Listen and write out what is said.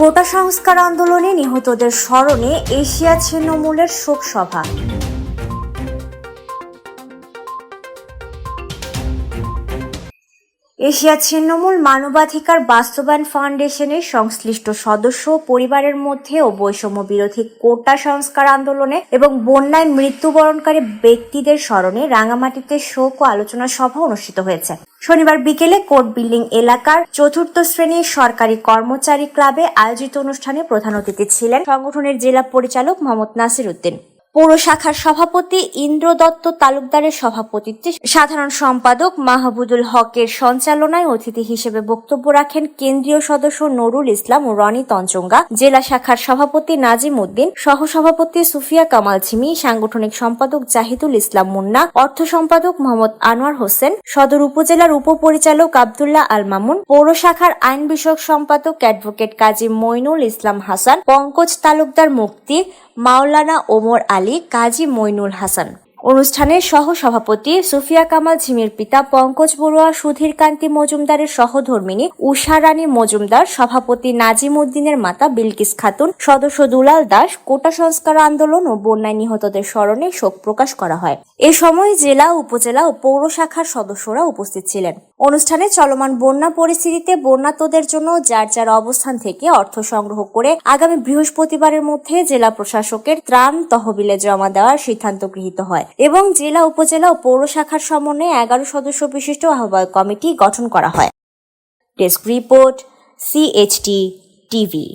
কোটা সংস্কার আন্দোলনে নিহতদের স্মরণে এশিয়া ছিন্নমূলের শোক সভা এশিয়া ছিন্নমূল মানবাধিকার বাস্তবায়ন ফাউন্ডেশনের সংশ্লিষ্ট সদস্য পরিবারের মধ্যে ও বৈষম্য বিরোধী কোটা সংস্কার আন্দোলনে এবং বন্যায় মৃত্যুবরণকারী ব্যক্তিদের স্মরণে রাঙামাটিতে শোক ও আলোচনা সভা অনুষ্ঠিত হয়েছে। শনিবার বিকেলে কোর্ট বিল্ডিং এলাকার চতুর্থ শ্রেণির সরকারি কর্মচারী ক্লাবে আয়োজিত অনুষ্ঠানে প্রধান অতিথি ছিলেন সংগঠনের জেলা পরিচালক মোহাম্মদ নাসির উদ্দিন। পৌর শাখার সভাপতি ইন্দ্র দত্ত তালুকদারের সভাপতিত্বে সাধারণ সম্পাদক মাহবুদুল হকের সঞ্চালনায় অতিথি হিসেবে বক্তব্য রাখেন কেন্দ্রীয় সদস্য নুরুল ইসলাম ও রনি তঞ্চঙ্গা। জেলা শাখার সভাপতি নাজিম উদ্দিন, সহসভাপতি সুফিয়া কামাল ঝিমি, সাংগঠনিক সম্পাদক জাহিদুল ইসলাম মুন্না, অর্থ সম্পাদক মোহাম্মদ আনোয়ার হোসেন, সদর উপজেলার উপপরিচালক আবদুল্লাহ আল মামুন, পৌর শাখার আইন বিষয়ক সম্পাদক অ্যাডভোকেট কাজী মইনুল ইসলাম হাসান, পঙ্কজ তালুকদার মুক্তি মাওলানা ওমর আলী কাজী মইনুল হাসান। অনুষ্ঠানের সহ সভাপতি সুফিয়া কামাল ঝিমির পিতা পঙ্কজ বড়ুয়া, সুধীর কান্তি মজুমদারের সহধর্মিনী উষা রানী মজুমদার, সভাপতি নাজিম উদ্দিনের মাতা বিলকিস খাতুন, সদস্য দুলাল দাস, কোটা সংস্কার আন্দোলন ও বন্যায় নিহতদের স্মরণে শোক প্রকাশ করা হয়। এ সময় জেলা, উপজেলা ও পৌর শাখার সদস্যরা উপস্থিত ছিলেন। অনুষ্ঠানে চলমান বন্যা পরিস্থিতিতে বন্যাতদের জন্য যার যার অবস্থান থেকে অর্থ সংগ্রহ করে আগামী বৃহস্পতিবারের মধ্যে জেলা প্রশাসকের ত্রাণ তহবিলে জমা দেওয়ার সিদ্ধান্ত গৃহীত হয় এবং জেলা, উপজেলা ও পৌর শাখার সমন্বয়ে এগারো সদস্য বিশিষ্ট আহ্বায়ক কমিটি গঠন করা হয়। Desk report CHT TV